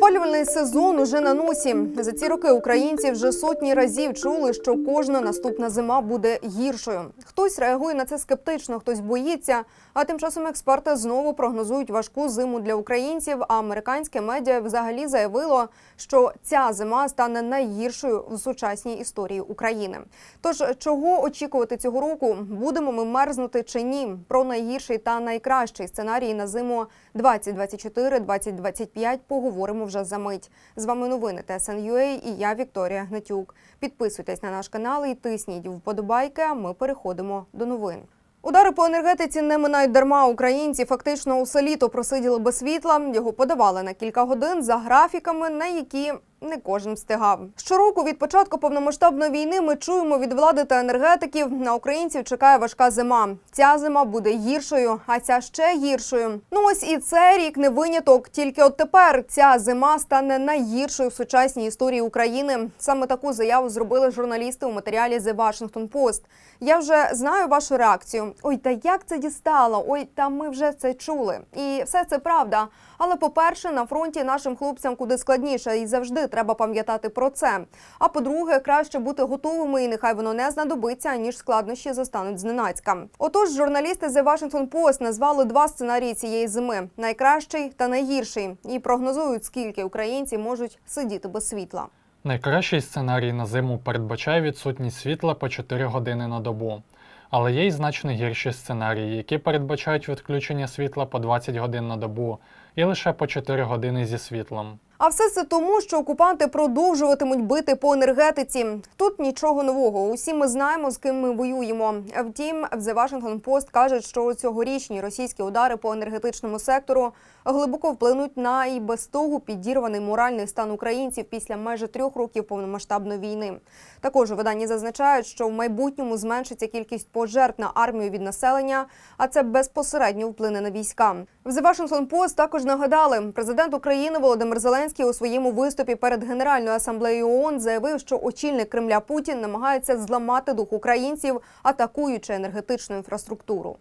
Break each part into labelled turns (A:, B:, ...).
A: Опалювальний сезон уже на носі. За ці роки українці вже сотні разів чули, що кожна наступна зима буде гіршою. Хтось реагує на це скептично, хтось боїться. А тим часом експерти знову прогнозують важку зиму для українців. А американське медіа взагалі заявило, що ця зима стане найгіршою в сучасній історії України. Тож чого очікувати цього року? Будемо ми мерзнути чи ні? Про найгірший та найкращий сценарій на зиму 2024-2025 поговоримо вже за мить. З вами новини ТСНЮА і я Вікторія Гнатюк. Підписуйтесь на наш канал і тисніть вподобайки. А ми переходимо до новин. Удари по енергетиці не минають дарма. Українці фактично усе літо просиділи без світла. Його подавали на кілька годин за графіками, на які не кожен встигав. Щороку від початку повномасштабної війни ми чуємо від влади та енергетиків. На українців чекає важка зима. Ця зима буде гіршою, а ця ще гіршою. Ну ось і цей рік не виняток. Тільки от тепер ця зима стане найгіршою в сучасній історії України. Саме таку заяву зробили журналісти у матеріалі The Washington Post. Я вже знаю вашу реакцію. Ой, та як це дістало? Ой, та ми вже це чули. І все це правда. Але по-перше, на фронті нашим хлопцям куди складніше, і завжди треба пам'ятати про це. А по-друге, краще бути готовими, і нехай воно не знадобиться, ніж складнощі застануть зненацька. Отож, журналісти The Washington Post назвали два сценарії цієї зими: найкращий та найгірший, і прогнозують, скільки українці можуть сидіти без світла.
B: Найкращий сценарій на зиму передбачає відсутність світла по 4 години на добу. Але є й значно гірші сценарії, які передбачають відключення світла по 20 годин на добу і лише по 4 години зі світлом.
A: А все це тому, що окупанти продовжуватимуть бити по енергетиці. Тут нічого нового. Усі ми знаємо, з ким ми воюємо. Втім, The Washington Post кажуть, що цьогорічні російські удари по енергетичному сектору глибоко вплинуть на і без того підірваний моральний стан українців після майже трьох років повномасштабної війни. Також у виданні зазначають, що в майбутньому зменшиться кількість пожертв на армію від населення, а це безпосередньо вплине на війська. В The Washington Post також нагадали, президент України Володимир Зеленський у своєму виступі перед Генеральною асамблеєю ООН заявив, що очільник Кремля Путін намагається зламати дух українців, атакуючи енергетичну інфраструктуру.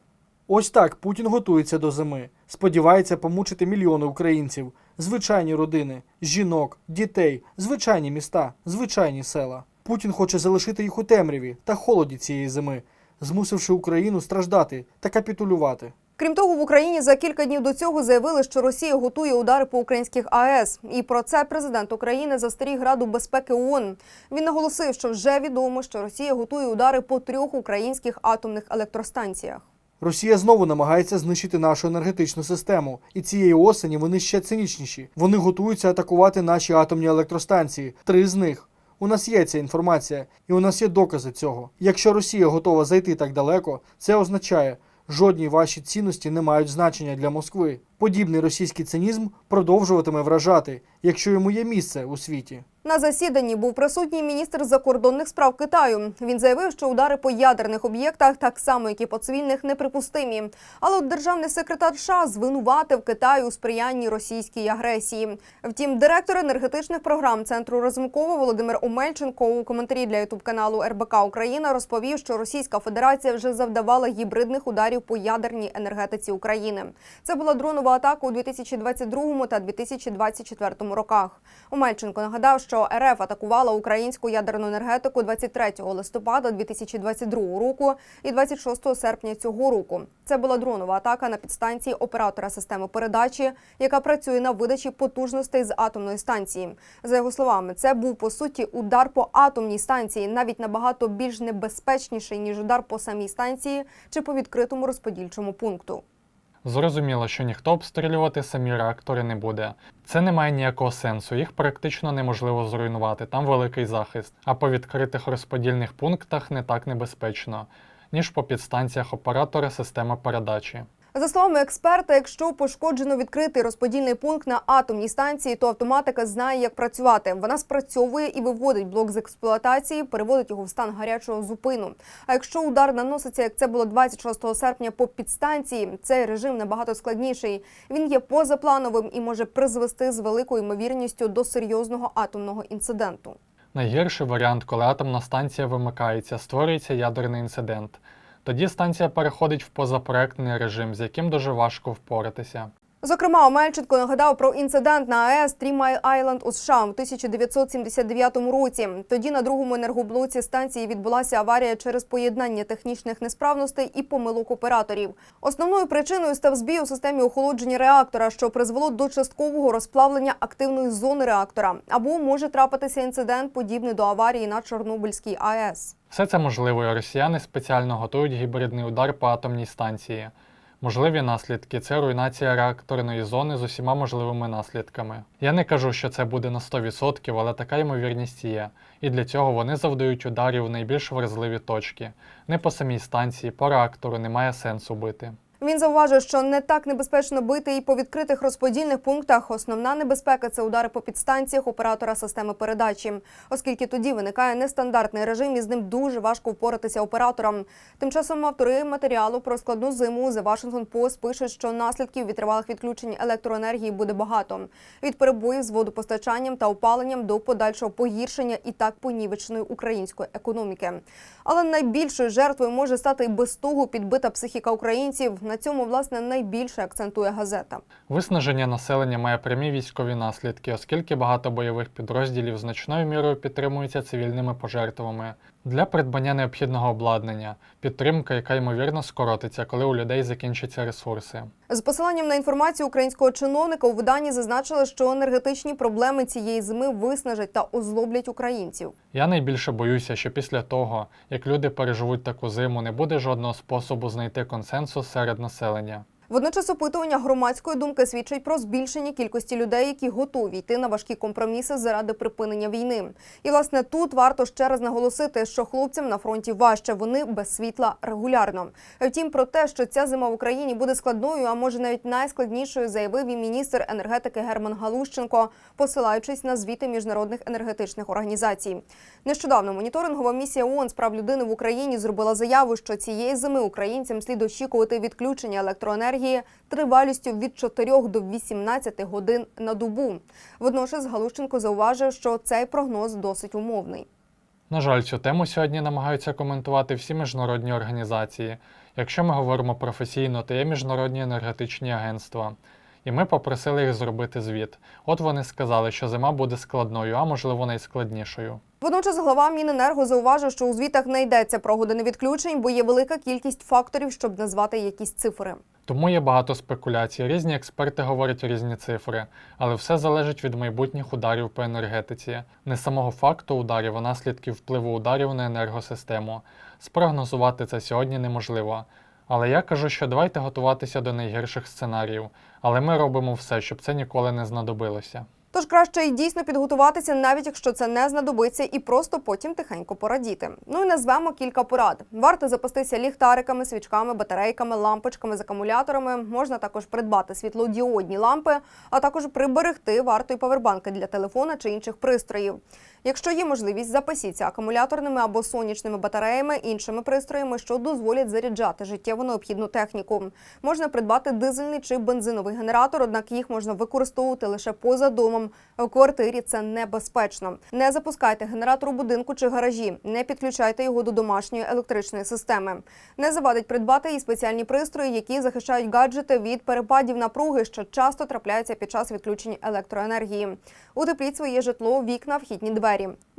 C: Ось так Путін готується до зими. Сподівається помучити мільйони українців, звичайні родини, жінок, дітей, звичайні міста, звичайні села. Путін хоче залишити їх у темряві та холоді цієї зими, змусивши Україну страждати та капітулювати.
A: Крім того, в Україні за кілька днів до цього заявили, що Росія готує удари по українських АЕС. І про це президент України застеріг Раду безпеки ООН. Він наголосив, що вже відомо, що Росія готує удари по трьох українських атомних електростанціях.
C: Росія знову намагається знищити нашу енергетичну систему, і цієї осені вони ще цинічніші. Вони готуються атакувати наші атомні електростанції. Три з них. У нас є ця інформація, і у нас є докази цього. Якщо Росія готова зайти так далеко, це означає, жодні ваші цінності не мають значення для Москви. Подібний російський цинізм продовжуватиме вражати, якщо йому є місце у світі.
A: На засіданні був присутній міністр закордонних справ Китаю. Він заявив, що удари по ядерних об'єктах, так само як і по цивільних, неприпустимі. Але от державний секретар США звинуватив Китай у сприянні російській агресії. Втім, директор енергетичних програм центру Разумкова Володимир Омельченко у коментарі для ютуб каналу РБК Україна розповів, що Російська Федерація вже завдавала гібридних ударів по ядерній енергетиці України. Це була дронова атака у 2022 та 2024 роках. Омельченко нагадав, що РФ атакувала українську ядерну енергетику 23 листопада 2022 року і 26 серпня цього року. Це була дронова атака на підстанції оператора системи передачі, яка працює на видачі потужностей з атомної станції. За його словами, це був по суті удар по атомній станції, навіть набагато більш небезпечніший ніж удар по самій станції чи по відкритому розподільчому пункту.
B: Зрозуміло, що ніхто обстрілювати самі реактори не буде. Це не має ніякого сенсу, їх практично неможливо зруйнувати, там великий захист. А по відкритих розподільних пунктах не так небезпечно, ніж по підстанціях оператора системи передачі.
A: За словами експерта, якщо пошкоджено відкритий розподільний пункт на атомній станції, то автоматика знає, як працювати. Вона спрацьовує і виводить блок з експлуатації, переводить його в стан гарячого зупину. А якщо удар наноситься, як це було 26 серпня по підстанції, цей режим набагато складніший. Він є позаплановим і може призвести з великою ймовірністю до серйозного атомного інциденту.
B: Найгірший варіант, коли атомна станція вимикається, створюється ядерний інцидент. Тоді станція переходить в позапроектний режим, з яким дуже важко впоратися.
A: Зокрема, Омельченко нагадав про інцидент на АЕС Трімай Айленд у США в 1979 році. Тоді на другому енергоблоці станції відбулася аварія через поєднання технічних несправностей і помилок операторів. Основною причиною став збій у системі охолодження реактора, що призвело до часткового розплавлення активної зони реактора. Або може трапитися інцидент, подібний до аварії на Чорнобильській АЕС.
B: Все це можливо, росіяни спеціально готують гібридний удар по атомній станції. Можливі наслідки це руйнація реакторної зони з усіма можливими наслідками. Я не кажу, що це буде на 100%, але така ймовірність є. І для цього вони завдають ударів в найбільш вразливі точки. Не по самій станції, по реактору немає сенсу бити.
A: Він зауважив, що не так небезпечно бити і по відкритих розподільних пунктах. Основна небезпека це удари по підстанціях оператора системи передачі, оскільки тоді виникає нестандартний режим, і з ним дуже важко впоратися операторам. Тим часом автори матеріалу про складну зиму The Washington Post пишуть, що наслідків від тривалих відключень електроенергії буде багато від перебоїв з водопостачанням та опаленням до подальшого погіршення і так понівеченої української економіки. Але найбільшою жертвою може стати і без того підбита психіка українців. На цьому власне найбільше акцентує газета.
B: Виснаження населення має прямі військові наслідки, оскільки багато бойових підрозділів значною мірою підтримуються цивільними пожертвами для придбання необхідного обладнання, підтримка, яка ймовірно скоротиться, коли у людей закінчаться ресурси.
A: З посиланням на інформацію українського чиновника у виданні зазначили, що енергетичні проблеми цієї зими виснажать та озлоблять українців.
B: Я найбільше боюся, що після того, як люди переживуть таку зиму, не буде жодного способу знайти консенсус серед населення.
A: Водночас опитування громадської думки свідчить про збільшення кількості людей, які готові йти на важкі компроміси заради припинення війни. І власне тут варто ще раз наголосити, що хлопцям на фронті важче, вони без світла регулярно. Втім, про те, що ця зима в Україні буде складною, а може навіть найскладнішою, заявив і міністр енергетики Герман Галущенко, посилаючись на звіти міжнародних енергетичних організацій. Нещодавно моніторингова місія ООН з прав людини в Україні зробила заяву, що цієї зими українцям слід очікувати відключення електроенергії тривалістю від 4 до 18 годин на добу. Водночас Галущенко зауважив, що цей прогноз досить умовний.
B: На жаль, цю тему сьогодні намагаються коментувати всі міжнародні організації. Якщо ми говоримо професійно, то є міжнародні енергетичні агентства. І ми попросили їх зробити звіт. От вони сказали, що зима буде складною, а можливо найскладнішою.
A: Водночас глава Міненерго зауважив, що у звітах не йдеться про години відключень, бо є велика кількість факторів, щоб назвати якісь цифри.
B: Тому є багато спекуляцій. Різні експерти говорять різні цифри, але все залежить від майбутніх ударів по енергетиці, не самого факту ударів, а наслідків впливу ударів на енергосистему. Спрогнозувати це сьогодні неможливо. Але я кажу, що давайте готуватися до найгірших сценаріїв, але ми робимо все, щоб це ніколи не знадобилося.
A: Тож краще й дійсно підготуватися, навіть якщо це не знадобиться, і просто потім тихенько порадіти. Ну і назвемо кілька порад. Варто запастися ліхтариками, свічками, батарейками, лампочками з акумуляторами. Можна також придбати світлодіодні лампи, а також приберегти варто й павербанки для телефона чи інших пристроїв. Якщо є можливість, запасіться акумуляторними або сонячними батареями, іншими пристроями, що дозволять заряджати життєво необхідну техніку. Можна придбати дизельний чи бензиновий генератор, однак їх можна використовувати лише поза домом. В квартирі це небезпечно. Не запускайте генератор у будинку чи гаражі, не підключайте його до домашньої електричної системи. Не завадить придбати і спеціальні пристрої, які захищають гаджети від перепадів напруги, що часто трапляються під час відключення електроенергії. Утепліть своє житло, вікна, вхідні двері.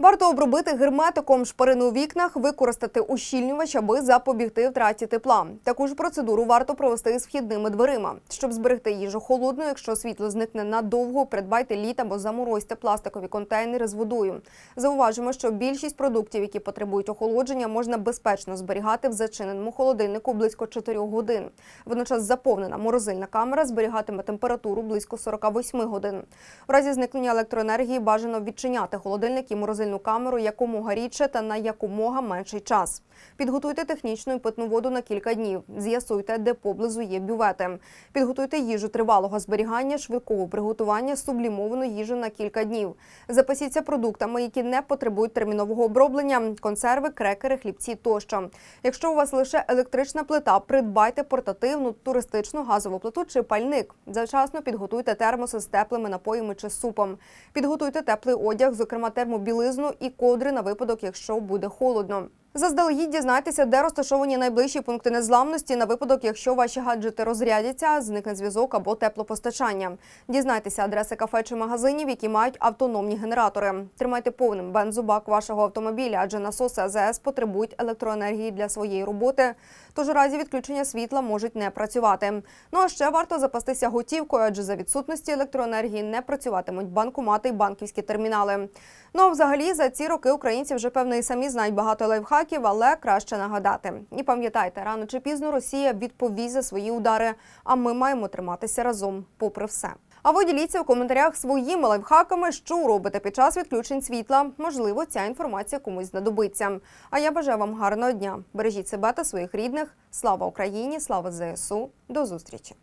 A: Варто обробити герметиком шпарини у вікнах, використати ущільнювач, аби запобігти втраті тепла. Таку ж процедуру варто провести з вхідними дверима. Щоб зберегти їжу холодною, якщо світло зникне надовго, придбайте лід або заморозьте пластикові контейнери з водою. Зауважимо, що більшість продуктів, які потребують охолодження, можна безпечно зберігати в зачиненому холодильнику близько 4 годин. Водночас заповнена морозильна камера зберігатиме температуру близько 48 годин. В разі зникнення електроенергії бажано відчиняти холодильник і морозильну камеру якомога рідше та на якомога менший час. Підготуйте технічну і питну воду на кілька днів. З'ясуйте, де поблизу є бювети. Підготуйте їжу тривалого зберігання, швидкого приготування, сублімовану їжу на кілька днів. Запасіться продуктами, які не потребують термінового оброблення: консерви, крекери, хлібці тощо. Якщо у вас лише електрична плита, придбайте портативну туристичну газову плиту чи пальник. Завчасно підготуйте термоси з теплими напоями чи супом. Підготуйте теплий одяг, зокрема термобілизну і ковдри на випадок, якщо буде холодно. Заздалегідь дізнайтеся, де розташовані найближчі пункти незламності на випадок, якщо ваші гаджети розрядяться, зникне зв'язок або теплопостачання. Дізнайтеся адреси кафе чи магазинів, які мають автономні генератори. Тримайте повним бензобак вашого автомобіля, адже насоси АЗС потребують електроенергії для своєї роботи. Тож у разі відключення світла можуть не працювати. Ну а ще варто запастися готівкою, адже за відсутності електроенергії не працюватимуть банкомати й банківські термінали. Ну а взагалі за ці роки українці вже певно і самі знають багато лайфхаків, але краще нагадати. І пам'ятайте, рано чи пізно Росія відповість за свої удари, а ми маємо триматися разом, попри все. А ви діліться в коментарях своїми лайфхаками, що робите під час відключень світла. Можливо, ця інформація комусь знадобиться. А я бажаю вам гарного дня. Бережіть себе та своїх рідних. Слава Україні! Слава ЗСУ! До зустрічі!